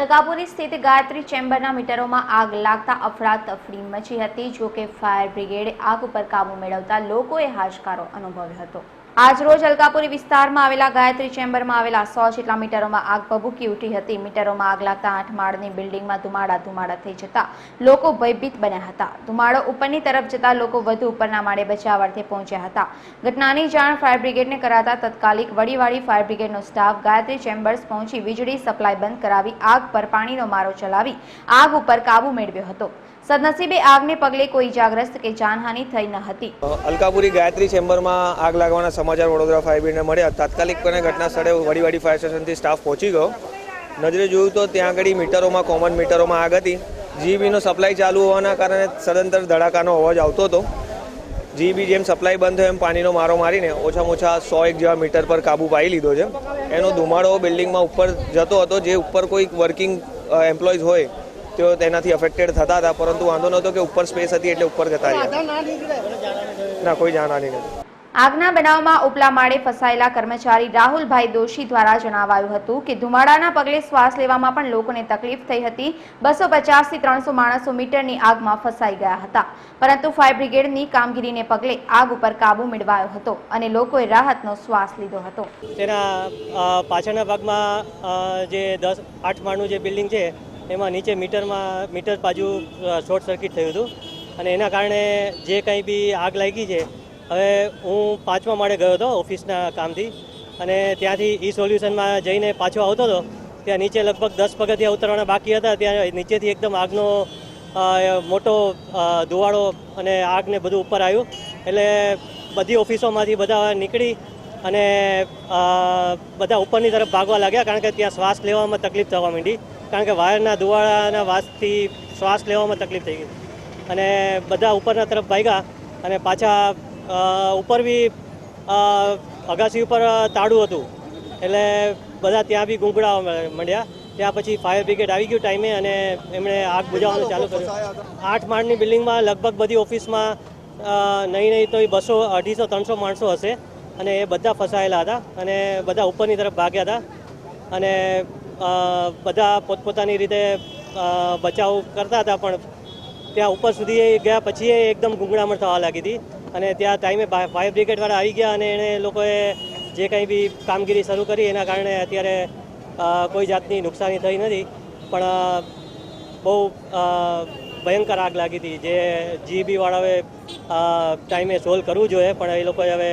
અલકાપુરી સ્થિત ગાયત્રી ચેમ્બરના મીટરોમાં આગ લાગતા અફડાતફડી મચી હતી જો કે ફાયર બ્રિગેડે આગ ઉપર કાબુ મેળવતા લોકોએ હાશકારો અનુભવ્યો હતો. આજરોજ અલકાપુરી વિસ્તારમાં આવેલા ગાયત્રી ચેમ્બરમાં આવેલા સો જેટલા મીટરોમાં આગ ભભૂકી ઉઠી હતી. મીટરોમાં આગ લાગતા આઠ માળની બિલ્ડિંગમાં ધુમાડા ધુમાડા થઈ જતા લોકો ભયભીત બન્યા હતા. ધુમાડો ઉપરની તરફ જતા લોકો વધુ ઉપરના માળે બચાવાર્થે પહોંચ્યા હતા. ઘટનાની જાણ ફાયર બ્રિગેડને કરાતા તત્કાલિક વડીવાળી ફાયર બ્રિગેડનો સ્ટાફ ગાયત્રી ચેમ્બર્સ પહોંચી વીજળી સપ્લાય બંધ કરાવી આગ પર પાણીનો મારો ચલાવી આગ ઉપર કાબુ મેળવ્યો હતો. સદનસીબે આગને પગલે કોઈ ઇજાગ્રસ્ત કે જાનહાનિ થઈ ન હતી. અલકાપુરી ગાયત્રી ચેમ્બરમાં આગ લાગવાના સમાચાર વડોદરા ફાયર બ્રિગેડને મળ્યા. તાત્કાલિકપણે ઘટના સ્થળે વડીવાડી ફાયર સ્ટેશનથી સ્ટાફ પહોંચી ગયો. નજરે જોયું તો ત્યાં આગળ મીટરોમાં કોમન મીટરોમાં આગ હતી. જીબીનો સપ્લાય ચાલુ હોવાના કારણે સદંતર ધડાકાનો અવાજ આવતો હતો. જીબી જેમ સપ્લાય બંધ થયો એમ પાણીનો મારો મારીને ઓછામાં ઓછા સો એક જેવા મીટર પર કાબુ પાઈ લીધો છે. એનો ધુમાડો બિલ્ડિંગમાં ઉપર જતો હતો. જે ઉપર કોઈ વર્કિંગ એમ્પ્લોઈઝ હોય તેઓ તેનાથી અફેક્ટેડ થતા હતા. પરંતુ વાંધો નહોતો કે ઉપર સ્પેસ હતી એટલે ઉપર જતા રહ્યા. ના કોઈ જાણવાની નથી આગના બનાવમાં ઉપલા માળે ફસાયેલા કર્મચારી રાહુલભાઈ દોશી દ્વારા જણાવાયું હતું કે ધુમાડાના પગલે શ્વાસ લેવામાં પણ લોકોને તકલીફ થઈ હતી. બસો પચાસથી ત્રણસો માણસો મીટરની આગમાં ફસાઈ ગયા હતા. પરંતુ ફાયર બ્રિગેડની કામગીરીને પગલે આગ ઉપર કાબુ મેળવાયો હતો અને લોકોએ રાહતનો શ્વાસ લીધો હતો. તેના પાછળના ભાગમાં જે દસ, આઠ માળનું જે બિલ્ડિંગ છે, એમાં નીચે મીટરમાં, મીટર બાજુ શોર્ટ સર્કિટ થયું હતું. અને એના કારણે જે કંઈ બી આગ લાગી છે હવે હું પાંચમા માળે ગયો હતો ઓફિસના કામથી અને ત્યાંથી ઈ સોલ્યુશનમાં જઈને પાછો આવતો હતો. ત્યાં નીચે લગભગ દસ પગથિયા ઉતરવાના બાકી હતા. ત્યાં નીચેથી એકદમ આગનો મોટો ધુવાળો અને આગને બધું ઉપર આવ્યું. એટલે બધી ઓફિસોમાંથી બધા નીકળી અને બધા ઉપરની તરફ ભાગવા લાગ્યા કારણ કે ત્યાં શ્વાસ લેવામાં તકલીફ થવા માંડી. કારણ કે વાયરના ધુવાળાના વાસથી શ્વાસ લેવામાં તકલીફ થઈ ગઈ. અને બધા ઉપરના તરફ ભાગ્યા અને પાછા ઉપર બી અગાસી ઉપર તાળું હતું. એટલે બધા ત્યાં બી ગુંગળાવા માંડ્યા. ત્યાં પછી ફાયર બ્રિગેડ આવી ગયું ટાઈમે અને એમણે આગ બુજાવવાનું ચાલુ કર્યું. આઠ માળની બિલ્ડિંગમાં લગભગ બધી ઓફિસમાં નહીં નહીં તો બસો અઢીસો ત્રણસો માણસો હશે. અને એ બધા ફસાયેલા હતા અને બધા ઉપરની તરફ ભાગ્યા હતા. અને બધા પોતપોતાની રીતે બચાવ કરતા હતા પણ ત્યાં ઉપર સુધી ગયા પછી એ એકદમ ગુંગળામણ થવા લાગી હતી. અને ત્યાં ટાઈમે ફાયર બ્રિગેડવાળા આવી ગયા અને એણે લોકોએ જે કંઈ બી કામગીરી શરૂ કરી, એના કારણે અત્યારે કોઈ જાતની નુકસાની થઈ નથી. પણ બહુ ભયંકર આગ લાગી હતી. જે જીબીવાળાઓએ ટાઈમે સોલ્વ કરવું જોઈએ, પણ એ લોકોએ હવે